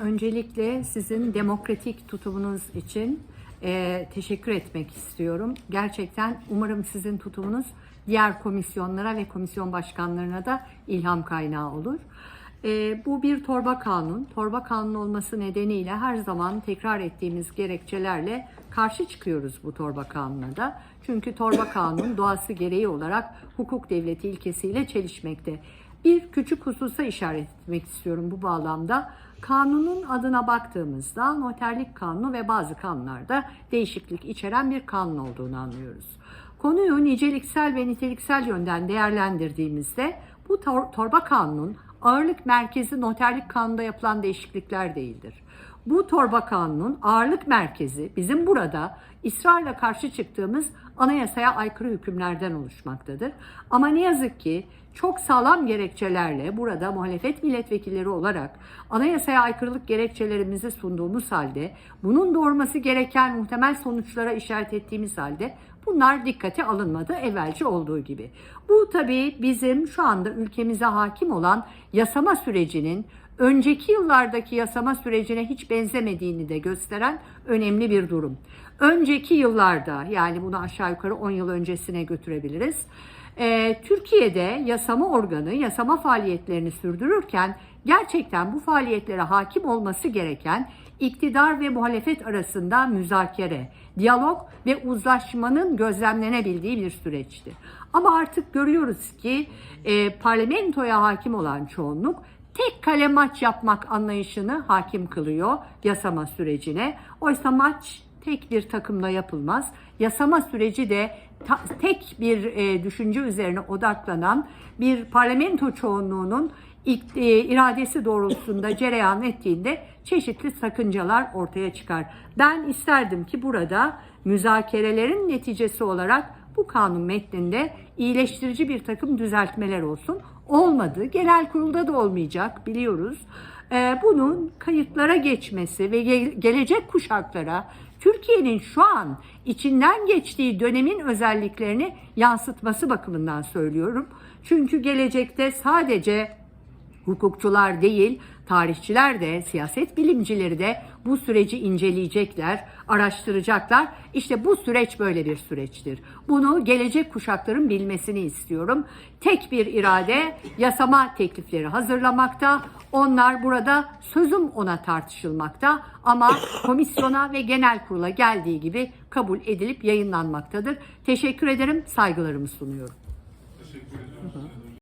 Öncelikle sizin demokratik tutumunuz için e, teşekkür etmek istiyorum. Gerçekten umarım sizin tutumunuz diğer komisyonlara ve komisyon başkanlarına da ilham kaynağı olur. E, bu bir torba kanun. Torba kanun olması nedeniyle her zaman tekrar ettiğimiz gerekçelerle karşı çıkıyoruz bu torba kanuna da. Çünkü torba kanun doğası gereği olarak hukuk devleti ilkesiyle çelişmekte. Bir küçük hususa işaret etmek istiyorum bu bağlamda. Kanunun adına baktığımızda noterlik kanunu ve bazı kanunlarda değişiklik içeren bir kanun olduğunu anlıyoruz. Konuyu niceliksel ve niteliksel yönden değerlendirdiğimizde bu tor- torba kanunun ağırlık merkezi noterlik kanunda yapılan değişiklikler değildir. Bu torba kanunun ağırlık merkezi bizim burada ısrarla karşı çıktığımız anayasaya aykırı hükümlerden oluşmaktadır. Ama ne yazık ki çok sağlam gerekçelerle burada muhalefet milletvekilleri olarak anayasaya aykırılık gerekçelerimizi sunduğumuz halde bunun doğurması gereken muhtemel sonuçlara işaret ettiğimiz halde bunlar dikkate alınmadı evvelce olduğu gibi. Bu tabii bizim şu anda ülkemize hakim olan yasama sürecinin önceki yıllardaki yasama sürecine hiç benzemediğini de gösteren önemli bir durum. Önceki yıllarda yani bunu aşağı yukarı 10 yıl öncesine götürebiliriz. Ee, Türkiye'de yasama organı yasama faaliyetlerini sürdürürken gerçekten bu faaliyetlere hakim olması gereken iktidar ve muhalefet arasında müzakere, diyalog ve uzlaşmanın gözlemlenebildiği bir süreçti. Ama artık görüyoruz ki e, parlamentoya hakim olan çoğunluk tek kale maç yapmak anlayışını hakim kılıyor yasama sürecine. Oysa maç tek bir takımla yapılmaz. Yasama süreci de ta- tek bir e, düşünce üzerine odaklanan bir parlamento çoğunluğunun e, iradesi doğrultusunda cereyan ettiğinde çeşitli sakıncalar ortaya çıkar. Ben isterdim ki burada müzakerelerin neticesi olarak bu kanun metninde iyileştirici bir takım düzeltmeler olsun. Olmadı. Genel kurulda da olmayacak biliyoruz. Ee, bunun kayıtlara geçmesi ve gel- gelecek kuşaklara Türkiye'nin şu an içinden geçtiği dönemin özelliklerini yansıtması bakımından söylüyorum. Çünkü gelecekte sadece hukukçular değil, tarihçiler de, siyaset bilimcileri de bu süreci inceleyecekler, araştıracaklar. İşte bu süreç böyle bir süreçtir. Bunu gelecek kuşakların bilmesini istiyorum. Tek bir irade yasama teklifleri hazırlamakta. Onlar burada sözüm ona tartışılmakta ama komisyona ve genel kurula geldiği gibi kabul edilip yayınlanmaktadır. Teşekkür ederim, saygılarımı sunuyorum.